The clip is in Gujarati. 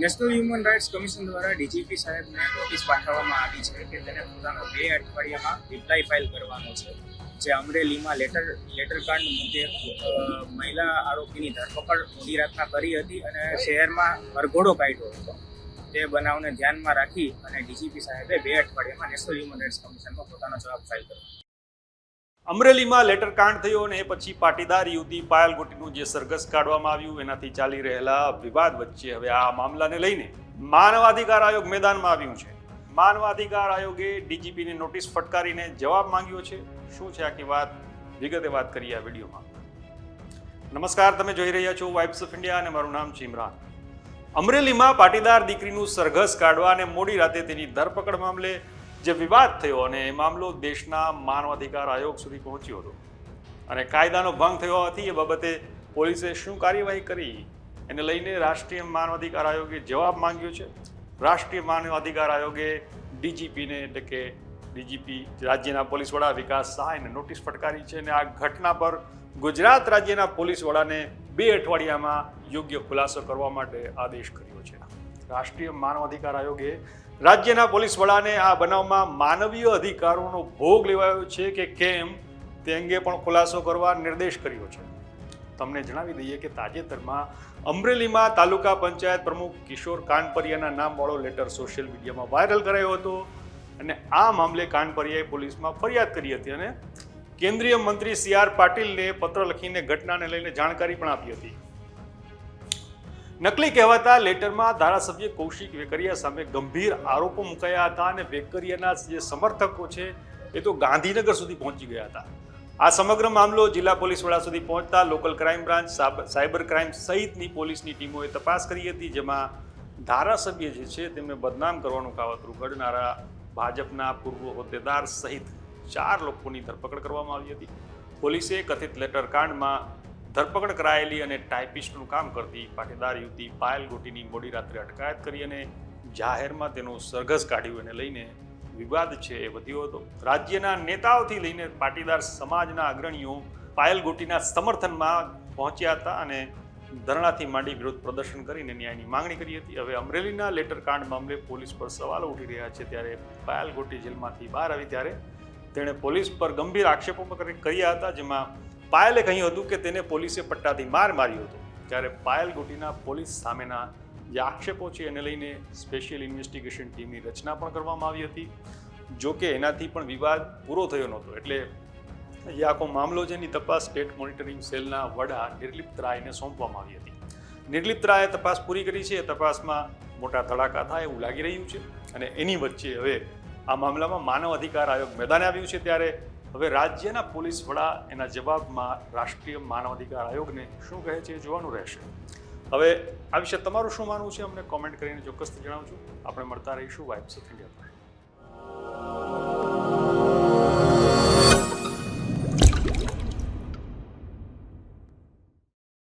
નેશનલ હ્યુમન રાઇટ્સ કમિશન દ્વારા ડીજીપી સાહેબને નોટિસ પાઠવવામાં આવી છે કે તેને પોતાનો બે અઠવાડિયામાં રિપ્લાય ફાઇલ કરવાનો છે. જે અમરેલીમાં લેટર લેટર કાંડ મુદ્દે મહિલા આરોપીની ધરપકડ મોડી રાતના કરી હતી અને શહેરમાં વરઘોડો કાઢ્યો હતો. તે બનાવને ધ્યાનમાં રાખી અને ડીજીપી સાહેબે બે અઠવાડિયામાં નેશનલ હ્યુમન રાઇટ્સ કમિશનમાં પોતાનો જવાબ ફાઇલ કર્યો. અમરેલીમાં લેટર કાંડ થયો અને એ પછી પાટીદાર યુવતી પાયલ ગોટીનું જે સરઘસ કાઢવામાં આવ્યું, એનાથી ચાલી રહેલા વિવાદ વચ્ચે હવે આ મામલાને લઈને માનવાધિકાર આયોગ મેદાનમાં આવ્યું છે. માનવાધિકાર આયોગે ડીજીપીને નોટિસ ફટકારીને જવાબ માંગ્યો છે. શું છે આખી વાત? વિગતે વાત કરીએ આ વિડીયોમાં. નમસ્કાર, તમે જોઈ રહ્યા છો વાઇબ્સ ઓફ ઇન્ડિયા અને મારું નામ છે અમરેલીમાં પાટીદાર દીકરીનું સરઘસ કાઢવા અને મોડી રાતે તેની ધરપકડ મામલે જે વિવાદ થયો અને એ મામલો દેશના માનવાધિકાર આયોગ સુધી પહોંચ્યો હતો. અને કાયદાનો ભંગ થયો હોવાથી એ બાબતે પોલીસે શું કાર્યવાહી કરી એને લઈને રાષ્ટ્રીય માનવાધિકાર આયોગે જવાબ માંગ્યો છે. રાષ્ટ્રીય માનવાધિકાર આયોગે ડીજીપીને એટલે કે ડીજીપી રાજ્યના પોલીસ વડા વિકાસ સહાયને નોટિસ ફટકારી છે અને આ ઘટના પર ગુજરાત રાજ્યના પોલીસ વડાને બે અઠવાડિયામાં યોગ્ય ખુલાસો કરવા માટે આદેશ કર્યો છે. રાષ્ટ્રીય માનવાધિકાર આયોગે રાજ્યના પોલીસ વડાને આ બનાવમાં માનવીય અધિકારોનો ભોગ લેવાયો છે કે કેમ તે અંગે પણ ખુલાસો કરવા નિર્દેશ કર્યો છે. તમને જણાવી દઈએ કે તાજેતરમાં અમરેલીમાં તાલુકા પંચાયત પ્રમુખ કિશોર કાનપરિયાના નામવાળો લેટર સોશિયલ મીડિયામાં વાયરલ કરાયો હતો અને આ મામલે કાનપરિયાએ પોલીસમાં ફરિયાદ કરી હતી અને કેન્દ્રીય મંત્રી સી આર પાટીલને પત્ર લખીને ઘટનાને લઈને જાણકારી પણ આપી હતી. નકલી કહેવાતા લેટરમાં ધારાસભ્ય કૌશિક વેકરિયા સામે ગંભીર આરોપો મુકાયા હતા અને વેકરિયાના જે સમર્થકો છે એ તો ગાંધીનગર સુધી પહોંચી ગયા હતા. આ સમગ્ર મામલો જિલ્લા પોલીસ વડા સુધી પહોંચતા local crime branch cyber crime સહિતની પોલીસની ટીમોએ તપાસ કરી હતી, જેમાં ધારાસભ્ય જે છે તેમને બદનામ કરવાનું કાવતરું ઘડનારા ભાજપના પૂર્વ હોદ્દેદાર સહિત ચાર લોકોની ધરપકડ કરવામાં આવી હતી. પોલીસે કથિત લેટર કાંડમાં ધરપકડ કરાયેલી અને ટાઈપિસ્ટનું કામ કરતી પાટીદાર યુવતી પાયલ ગોટીની મોડી રાત્રે અટકાયત કરી અને જાહેરમાં તેનો સરઘસ કાઢ્યું. એને લઈને વિવાદ છે એ વધ્યો હતો. રાજ્યના નેતાઓથી લઈને પાટીદાર સમાજના અગ્રણીઓ પાયલ ગોટીના સમર્થનમાં પહોંચ્યા હતા અને ધરણાથી માંડી વિરોધ પ્રદર્શન કરીને ન્યાયની માંગણી કરી હતી. હવે અમરેલીના લેટર કાંડ મામલે પોલીસ પર સવાલો ઉઠી રહ્યા છે. ત્યારે પાયલ ગોટી જેલમાંથી બહાર આવી ત્યારે તેણે પોલીસ પર ગંભીર આક્ષેપો કર્યા હતા, જેમાં પાયલે કહ્યું હતું કે તેને પોલીસે પટ્ટાથી માર માર્યો હતો. ત્યારે પાયલ ગોટીના પોલીસ સામેના જે આક્ષેપો છે એને લઈને સ્પેશિયલ ઇન્વેસ્ટિગેશન ટીમની રચના પણ કરવામાં આવી હતી. જો કે એનાથી પણ વિવાદ પૂરો થયો નહોતો. એટલે એ આખો મામલો જેની તપાસ સ્ટેટ મોનિટરિંગ સેલના વડા નિર્લિપ્ત રાયને સોંપવામાં આવી હતી. નિર્લિપ્ત રાયે તપાસ પૂરી કરી છે. એ તપાસમાં મોટા ધડાકા થાય એવું લાગી રહ્યું છે. અને એની વચ્ચે હવે આ મામલામાં માનવ અધિકાર આયોગ મેદાને આવ્યું છે. ત્યારે હવે રાજ્યના પોલીસ વડા એના જવાબમાં રાષ્ટ્રીય માનવ અધિકાર આયોગને શું કહે છે એ જોવાનું રહેશે. હવે આ વિશે તમારું શું માનવું છે? અમને કોમેન્ટ કરીને ચોક્કસથી જણાવજો. આપણે મળતા રહીશું વાઇબ્સ ઓફ ઇન્ડિયા